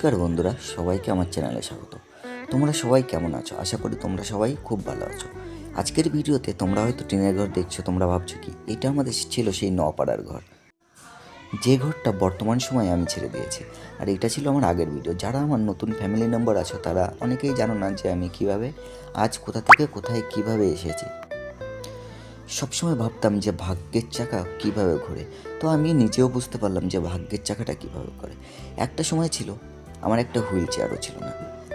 নমস্কার বন্ধুরা, সবাইকে আমার চ্যানেলে স্বাগত। তোমরা সবাই কেমন আছো? আশা করি তোমরা সবাই খুব ভালো আছো। আজকের ভিডিওতে তোমরা হয়তো টিনের ঘর দেখছ, তোমরা ভাবছ কি, এটা আমাদের ছিল সেই নপাড়ার ঘর। যে ঘরটা বর্তমান সময়ে আমি ছেড়ে দিয়েছি, আর এটা ছিল আমার আগের ভিডিও যারা আমার নতুন ফ্যামিলি মেম্বার আছো, তারা অনেকেই জানো না যে আমি কীভাবে, আজ কোথা থেকে কোথায় কীভাবে এসেছি। সবসময় ভাবতাম যে ভাগ্যের চাকা কীভাবে ঘোরে, তো আমি নিজেও বুঝতে পারলাম যে ভাগ্যের চাকাটা কীভাবে করে একটা সময় ছিল আমার একটা হুইল চেয়ারও ছিল না।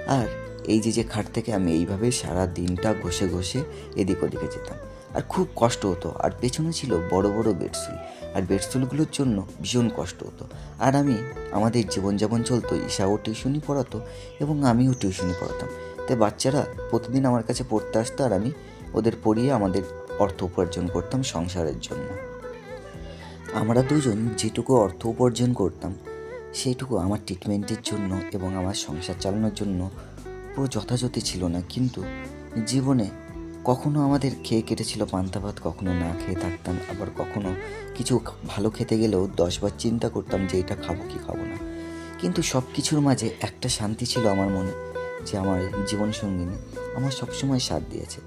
আর এই যে যে খাট থেকে আমি এইভাবে সারা দিনটা ঘষে ঘষে এদিক ওদিকে যেতাম। আর খুব কষ্ট হতো। আর পেছনে ছিল বড় বড় বেডসুল আর বেডসুলগুলোর জন্য ভীষণ কষ্ট হতো। আর আমি, আমাদের জীবনযাপন চলতো। ঈশাও টিউশনি পড়াতো এবং আমিও টিউশনি পড়াতাম। তাই বাচ্চারা প্রতিদিন আমার কাছে পড়তে আসতো আর আমি ওদের পড়িয়ে আমাদের অর্থ উপার্জন করতাম সংসারের জন্য। আমরা দুজন যেটুকু অর্থ উপার্জন করতাম সেইটুকু আমার ট্রিটমেন্টের জন্য এবং আমার সংসার চালানোর জন্য পুরো যথাযথ ছিল না। কিন্তু জীবনে কখনো আমাদের খেয়ে কেটেছিল পান্তা ভাত, কখনো না খেয়ে থাকতাম। আবার কখনো কিছু ভালো খেতে গেলেও দশবার চিন্তা করতাম যে এটা খাব কি খাব না। কিন্তু সব কিছুর মাঝে একটা শান্তি ছিল আমার মনে, যে আমার জীবন সঙ্গিনী আমার সবসময় সাথ দিয়েছে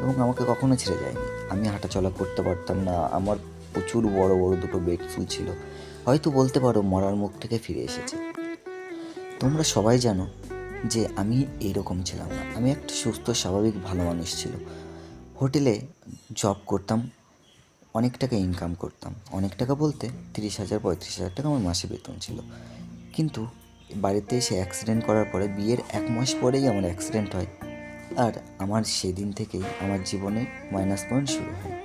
এবং আমাকে কখনো ছেড়ে যায়নি। আমি হাঁটাচলা করতে পারতাম না, আমার প্রচুর বড় বড় দুটো বেড ফুল ছিল। হয়তো বলতে পারো মরার মুখ থেকে ফিরে এসেছে। তোমরা সবাই জানো যে আমি এইরকম ছিলাম না। আমি একটা সুস্থ, স্বাভাবিক, ভালো মানুষ ছিল। হোটেলে জব করতাম, অনেক টাকা ইনকাম করতাম। অনেক টাকা বলতে তিরিশ হাজার, পঁয়ত্রিশ হাজার টাকা আমার মাসে বেতন ছিল। কিন্তু বাড়িতে এসে অ্যাক্সিডেন্ট করার পরে বিয়ের এক মাস পরেই আমার অ্যাক্সিডেন্ট হয়। আর আমার সেদিন থেকেই আমার জীবনে মাইনাস পয়েন্ট শুরু হয়।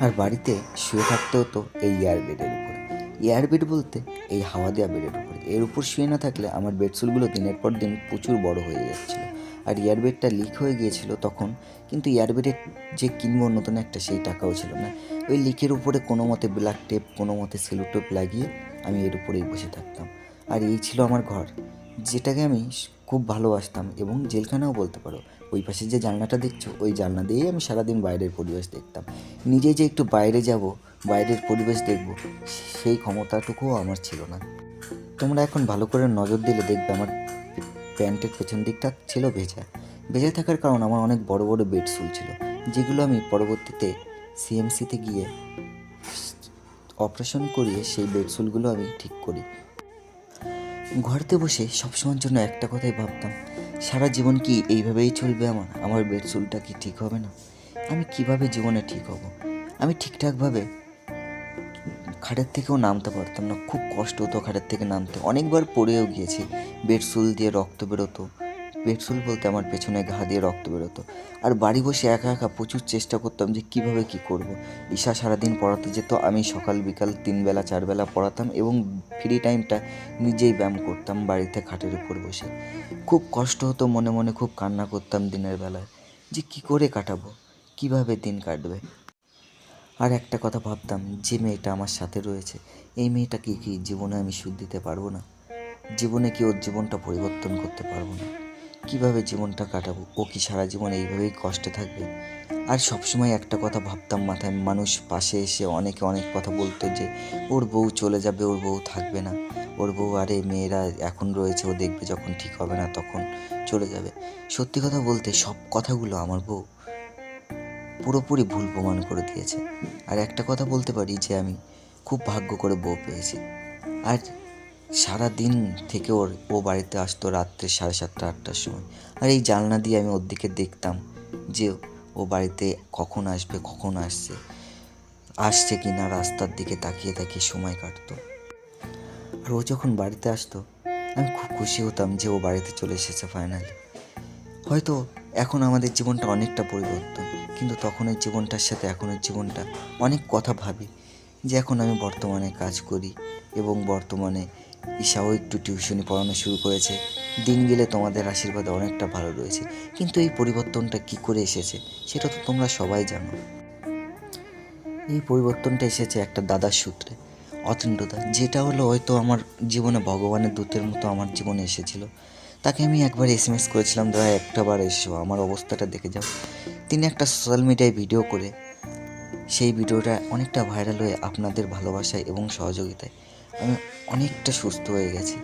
আর বাড়িতে শুয়ে থাকতে হতো এই এয়ার বেডের উপরে। এয়ার বেড বলতে এই হাওয়া দেওয়া বেডের উপরে। এর উপর শুয়ে না থাকলে আমার বেডসুলগুলো দিনের পর দিন প্রচুর বড় হয়ে যাচ্ছিল। আর এয়ার বেডটা লিক হয়ে গিয়েছিল তখন, কিন্তু এয়ার বেডের যে কিনবো নতুন একটা সেই টাকাও ছিল না। ওই লিকের উপরে কোনো মতে ব্ল্যাক টেপ কোনো মতে সেলো টেপ লাগিয়ে আমি এর উপরেই বসে থাকতাম। আর এই ছিল আমার ঘর, যেটাকে আমি খুব ভালোবাসতাম এবং জেলখানাও বলতে পারো। ওই পাশে যে জানলাটা দেখছ, ওই জানলা দিয়েই আমি সারাদিন বাইরের পরিবেশ দেখতাম। নিজে যে একটু বাইরে যাব বাইরের পরিবেশ দেখব। সেই ক্ষমতাটুকুও আমার ছিল না। তোমরা এখন ভালো করে নজর দিলে দেখবে আমার প্যান্টের পেছন দিকটা ছিল ভেজা। ভেজা থাকার কারণ আমার অনেক বড় বড় বেডসুল ছিল, যেগুলো আমি পরবর্তীতে সিএমসিতে গিয়ে অপারেশন করিয়ে সেই বেডসুলগুলো আমি ঠিক করি। ঘরতে বসে সবসময়ের জন্য একটা কথাই ভাবতাম, সারা জীবন কি এইভাবেই চলবে আমার? আমার বেডসুলটা কি ঠিক হবে না? আমি কীভাবে জীবনে ঠিক হব? আমি ঠিকঠাকভাবে খাটের থেকেও নামতে পারতাম না। খুব কষ্ট হতো খাটের থেকে নামতে। অনেকবার পড়েও গিয়েছি। বেডসুল দিয়ে রক্ত বেরোতো। বেডসুল বলতে আমার পেছনে ঘা দিয়ে রক্ত বেরোতো। আর বাড়ি বসে একা একা প্রচুর চেষ্টা করতাম যে কীভাবে কি করব। ঈশা সারাদিন পড়াতে যেত। আমি সকাল, বিকাল তিন বেলা, চার বেলা পড়াতাম এবং ফ্রি টাইমটা নিজেই ব্যায়াম করতাম বাড়িতে খাটের উপর বসে। খুব কষ্ট হতো, মনে মনে খুব কান্না করতাম দিনের বেলায়। যে কি করে কাটাবো? কীভাবে দিন কাটবে? আর একটা কথা ভাবতাম, যে মেয়েটা আমার সাথে রয়েছে, এই মেয়েটাকে কি জীবনে আমি সুদ দিতে পারব না? জীবনে কি ওর জীবনটা পরিবর্তন করতে পারব না? কীভাবে জীবনটা কাটাবো? ও কি সারা জীবন এইভাবেই কষ্টে থাকবে? আর সবসময় একটা কথা ভাবতাম মাথায়, মানুষ পাশে এসে অনেকে অনেক কথা বলতো যে, ওর বউ চলে যাবে, ওর বউ থাকবে না। ওর বউ, আরে মেয়েরা এখন রয়েছে, ও দেখবে যখন ঠিক হবে না তখন চলে যাবে। সত্যি কথা বলতে সব কথাগুলো আমার বউ পুরোপুরি ভুল প্রমাণ করে দিয়েছে। আর একটা কথা বলতে পারি যে আমি খুব ভাগ্য করে বউ পেয়েছি। আর সারা দিন থেকে ওর, ও বাড়িতে আসতো রাত্রে সাড়ে সাতটা, আটটার সময়। আর এই জানলা দিয়ে আমি ওর দিকে দেখতাম যে ও বাড়িতে কখন আসবে, কখন আসছে আসছে কি না রাস্তার দিকে তাকিয়ে তাকিয়ে সময় কাটতো। আর ও যখন বাড়িতে আসতো, আমি খুব খুশি হতাম যে ও বাড়িতে চলে এসেছে ফাইনালি হয়তো এখন আমাদের জীবনটা অনেকটা পরিবর্তন, কিন্তু তখনের জীবনটার সাথে এখনের জীবনটা অনেক কথা ভাবি যে এখন আমি বর্তমানে কাজ করি এবং বর্তমানে ঈশাও একটু টিউশনি পড়ানো শুরু করেছে। দিন গেলে তোমাদের আশীর্বাদে অনেকটা ভালো রয়েছে। কিন্তু এই পরিবর্তনটা কি করে এসেছে সেটা তো তোমরা সবাই জানো। এই পরিবর্তনটা এসেছে একটা দাদার সূত্রে অতীন্দ্রদা যেটা হলো হয়তো আমার জীবনে ভগবানের দূতের মতো আমার জীবনে এসেছিল। তাকে আমি একবার এস এম এস করেছিলাম দাদা একটা বার এসো, আমার অবস্থাটা দেখে যাও। তিনি একটা সোশ্যাল মিডিয়ায় ভিডিও করে সেই ভিডিওটা অনেকটা ভাইরাল হয়ে আপনাদের ভালোবাসায় এবং সহযোগিতায় আমি অনেকটা সুস্থ হয়ে গেছি।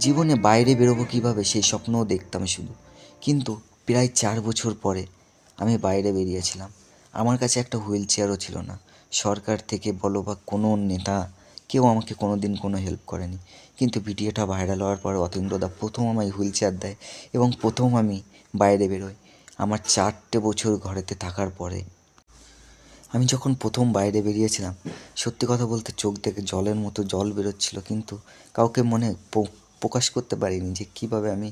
জীবনে বাইরে বেরোবো কীভাবে সেই স্বপ্নও দেখতাম শুধু। কিন্তু প্রায় চার বছর পরে আমি বাইরে বেরিয়েছিলাম। আমার কাছে একটা হুইল চেয়ারও ছিল না। সরকার থেকে বলো বা কোনো নেতা কেউ আমাকে কোনো দিন কোনো হেল্প করেনি। কিন্তু ভিডিওটা ভাইরাল হওয়ার পর অতীন্দ্রদা প্রথম আমায় হুইল চেয়ার দেয় এবং প্রথম আমি বাইরে বেরোই। আমার চারটে বছর ঘরেতে থাকার পরে আমি যখন প্রথম বাইরে বেরিয়েছিলাম, সত্যি কথা বলতে চোখ থেকে জলের মতো জল বেরোচ্ছিল, কিন্তু কাউকে মনে প্রকাশ করতে পারিনি যে কীভাবে আমি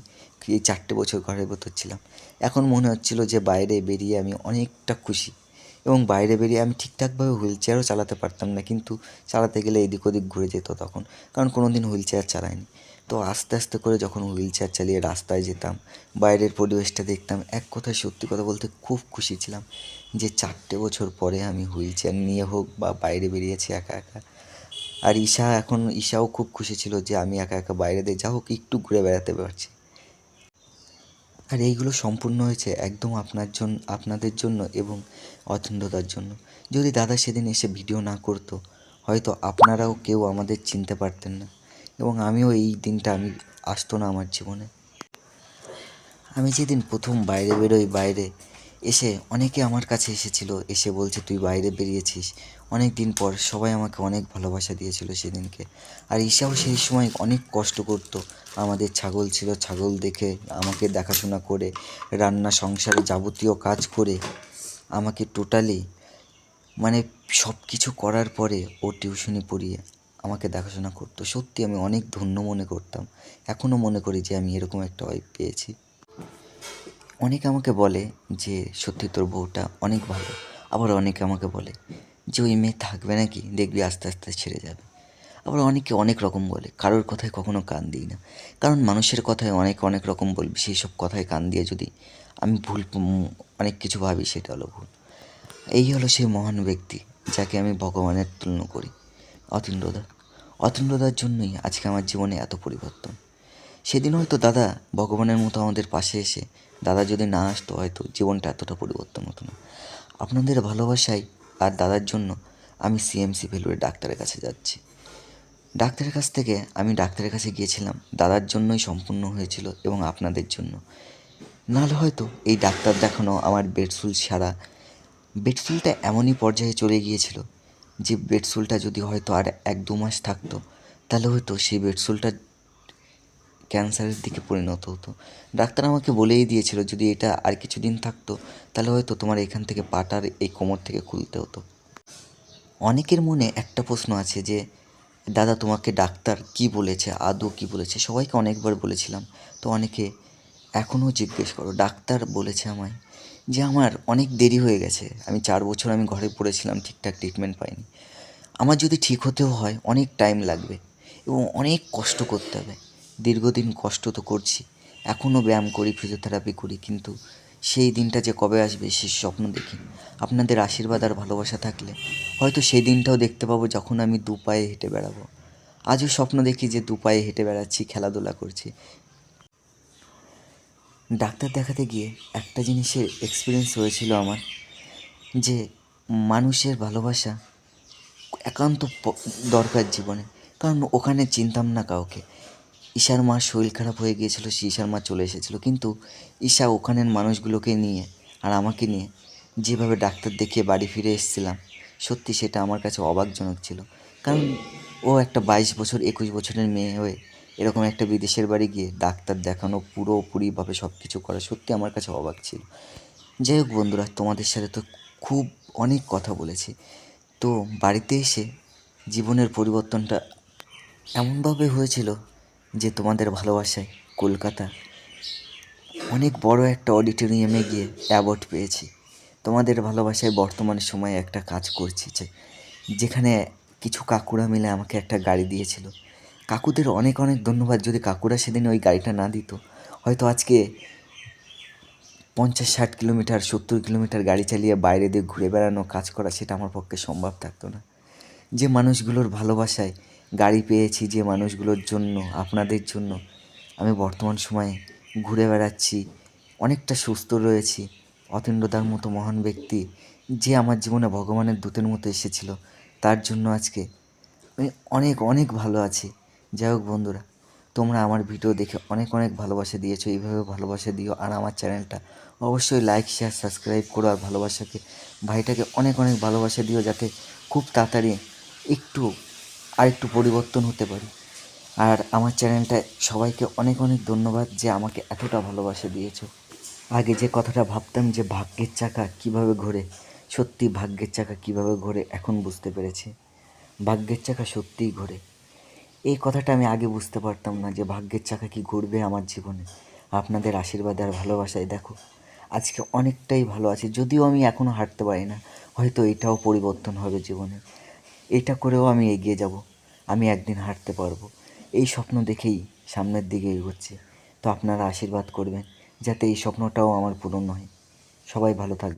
এই চারটে বছর ঘরের ভেতর ছিলাম। এখন মনে হচ্ছিল যে বাইরে বেরিয়ে আমি অনেকটা খুশি। এবং বাইরে বেরিয়ে আমি ঠিকঠাকভাবে হুইল চেয়ারও চালাতে পারতাম না, কিন্তু চালাতে গেলে এদিক ওদিক ঘুরে যেত তখন। কারণ কোনো দিন হুইল চেয়ার চালাইনি। তো আস্তে আস্তে করে যখন হুইল চেয়ার চালিয়ে রাস্তায় যেতাম, বাইরের পরিবেশটা দেখতাম, এক কথায় সত্যি কথা বলতে খুব খুশি ছিলাম যে চারটে বছর পরে আমি হুইল চেয়ার নিয়ে হোক বা বাইরে বেরিয়েছি একা একা। আর ঈশা এখন, ঈশাও খুব খুশি ছিল যে আমি একা একা বাইরে দিয়ে যা হোক একটু ঘুরে বেড়াতে পারছি। আর এইগুলো সম্পূর্ণ হয়েছে একদম আপনার জন্য আপনাদের জন্য এবং অচন্ডতার জন্য। যদি দাদা সেদিন এসে ভিডিও না করতো, হয়তো আপনারাও কেউ আমাদের চিনতে পারতেন না। এবং আমিও এই দিনটা আমি আসতো না আমার জীবনে। আমি যেদিন প্রথম বাইরে বেরোই বাইরে এসে অনেকে আমার কাছে এসেছিল, এসে বলছে, তুই বাইরে বেরিয়েছিস। অনেক দিন পর সবাই আমাকে অনেক ভালোবাসা দিয়েছিল সেদিনকে। আর ঈশাও সেই সময় অনেক কষ্ট করতো। আমাদের ছাগল ছিল, ছাগল দেখে আমাকে দেখাশোনা করে, রান্না, সংসারে যাবতীয় কাজ করে আমাকে টোটালি মানে সব কিছু করার পরে ও টিউশনি পড়িয়ে আমাকে দেখাশোনা করতো। সত্যি আমি অনেক ধন্য মনে করতাম। এখনও মনে করি যে আমি এরকম একটা ওয়াইফ পেয়েছি। অনেকে আমাকে বলে যে, সত্যি তোর বউটা অনেক ভালো। আবার অনেকে আমাকে বলে যে, ওই মেয়ে থাকবে নাকি? দেখবি আস্তে আস্তে ছেড়ে যাবে। আবার অনেকে অনেক রকম বলে, কারোর কথায় কখনো কান দিই না। কারণ মানুষের কথায় অনেক অনেক রকম বলবি, সেই সব কথায় কান দিয়ে যদি আমি ভুল অনেক কিছু ভাবি, সেটা হলো ভুল। এই হলো সেই মহান ব্যক্তি, যাকে আমি ভগবানের তুলনা করি। অতীন্দ্রদা অতীন্দ্রদার জন্যই আজকে আমার জীবনে এত পরিবর্তন। সেদিন হয়তো দাদা ভগবানের মতো আমাদের পাশে এসে দাদা যদি না আসতো, হয়তো জীবনটা এতটা পরিবর্তন হতো না। আপনাদের ভালোবাসায় আর দাদার জন্য আমি সিএমসি ভেলুরে ডাক্তারের কাছে যাচ্ছি। ডাক্তারের কাছ থেকে আমি ডাক্তারের কাছে গিয়েছিলাম। দাদার জন্যই সম্পূর্ণ হয়েছিল এবং আপনাদের জন্য। নাহলে হয়তো এই ডাক্তার দেখানো আমার বেডসুল ছাড়া বেডসুলটা এমনই পর্যায়ে চলে গিয়েছিল যে বেডসুলটা যদি হয়তো আর এক দু মাস থাকতো, তাহলে হয়তো সেই বেডসুলটা ক্যান্সারের দিকে পরিণত হতো। ডাক্তার আমাকে বলেই দিয়েছিল, যদি এটা আর কিছুদিন থাকতো, তাহলে হয়তো তোমার এখান থেকে পাটার এই কোমর থেকে খুলতে হতো। অনেকের মনে একটা প্রশ্ন আছে যে, দাদা, তোমাকে ডাক্তার কি বলেছে? আদৌ কি বলেছে? সবাইকে অনেকবার বলেছিলাম। তো অনেকে এখনও জিজ্ঞেস করো, ডাক্তার বলেছে আমায় যে আমার অনেক দেরি হয়ে গেছে। আমি চার বছর আমি ঘরে পড়েছিলাম, ঠিকঠাক ট্রিটমেন্ট পাইনি। আমার যদি ঠিক হতেও হয়, অনেক টাইম লাগবে এবং অনেক কষ্ট করতে হবে। দীর্ঘদিন কষ্ট তো করছি। এখনও ব্যায়াম করি ফিজিওথেরাপি করি, কিন্তু সেই দিনটা যে কবে আসবে সে স্বপ্ন দেখি আপনাদের আশীর্বাদ আর ভালোবাসা থাকলে হয়তো সেই দিনটাও দেখতে পাবো যখন আমি দু পায়ে হেঁটে বেড়াবো। আজও স্বপ্ন দেখি যে দু পায়ে হেঁটে বেড়াচ্ছি, খেলাধুলা করছি। ডাক্তার দেখাতে গিয়ে একটা জিনিসের এক্সপিরিয়েন্স হয়েছিল আমার, যে মানুষের ভালোবাসা একান্ত দরকার জীবনে। কারণ ওখানে চিনতাম না কাউকে। ঈশার মার শরীর খারাপ হয়ে গিয়েছিল সে ঈশার মা চলে এসেছিল। কিন্তু ঈশা ওখানের মানুষগুলোকে নিয়ে আর আমাকে নিয়ে যেভাবে ডাক্তার দেখিয়ে বাড়ি ফিরে এসেছিলাম, সত্যি সেটা আমার কাছে অবাকজনক ছিল। কারণ ও একটা বাইশ বছর, একুশ বছরের মেয়ে হয়ে এরকম একটা বিদেশের বাড়ি গিয়ে ডাক্তার দেখানো পুরোপুরিভাবে সব কিছু করা সত্যি আমার কাছে অবাক ছিল। যাই হোক বন্ধুরা, তোমাদের সাথে তো খুব অনেক কথা বলেছি। তো বাড়িতে এসে জীবনের পরিবর্তনটা এমনভাবে হয়েছিল যে তোমাদের ভালোবাসায় কলকাতা অনেক বড় একটা অডিটোরিয়ামে গিয়ে অ্যাওয়ার্ড পেয়েছি। তোমাদের ভালোবাসায় বর্তমান সময়ে একটা কাজ করছি যে, যেখানে কিছু কাকুরা মিলে আমাকে একটা গাড়ি দিয়েছিল। কাকুদের অনেক অনেক ধন্যবাদ, যদি কাকুরা সেদিন ওই গাড়িটা না দিত। হয়তো আজকে পঞ্চাশ, ষাট কিলোমিটার, সত্তর কিলোমিটার গাড়ি চালিয়ে বাইরে দিয়ে ঘুরে বেড়ানো, কাজ করা, সেটা আমার পক্ষে সম্ভব থাকতো না। যে মানুষগুলোর ভালোবাসায় গাড়ি পেয়েছি যে মানুষগুলোর জন্য, আপনাদের জন্য। আমি বর্তমান সময়ে ঘুরে বেড়াচ্ছি, অনেকটা সুস্থ রয়েছি। অতীন্দ্রদার মতো মহান ব্যক্তি যে আমার জীবনে ভগবানের দূতের মতো এসেছিল, তার জন্য আজকে আমি অনেক অনেক ভালো আছি। যাই হোক বন্ধুরা, তোমরা আমার ভিডিও দেখে অনেক অনেক ভালোবাসা দিয়েছ, এইভাবে ভালোবাসা দিও। আর আমার চ্যানেলটা অবশ্যই লাইক শেয়ার সাবস্ক্রাইব করো আর ভালোবাসাকে, ভাইটাকে অনেক অনেক ভালোবাসা দিও যাতে খুব তাড়াতাড়ি একটু আর একটু পরিবর্তন হতে পারি। আর আমার চ্যানেলটায় সবাইকে অনেক অনেক ধন্যবাদ যে আমাকে এতটা ভালোবাসা দিয়েছ। আগে যে কথাটা ভাবতাম যে ভাগ্যের চাকা কীভাবে ঘোরে, সত্যি ভাগ্যের চাকা কীভাবে ঘোরে এখন বুঝতে পেরেছি। ভাগ্যের চাকা সত্যিই ঘোরে। এই কথাটা আমি আগে বুঝতে পারতাম না যে ভাগ্যের চাকা কি ঘুরবে আমার জীবনে। আপনাদের আশীর্বাদ আর ভালোবাসায় দেখো, আজকে অনেকটাই ভালো আছে, যদিও আমি এখনও হাঁটতে পারি না। হয়তো এটাও পরিবর্তন হবে জীবনে। এটা করেও আমি এগিয়ে যাব, আমি একদিন হাঁটতে পারব। এই স্বপ্ন দেখেই সামনের দিকে এগোচ্ছে। তো আপনারা আশীর্বাদ করবেন, যাতে এই স্বপ্নটাও আমার পূরণ হয়। সবাই ভালো থাকবে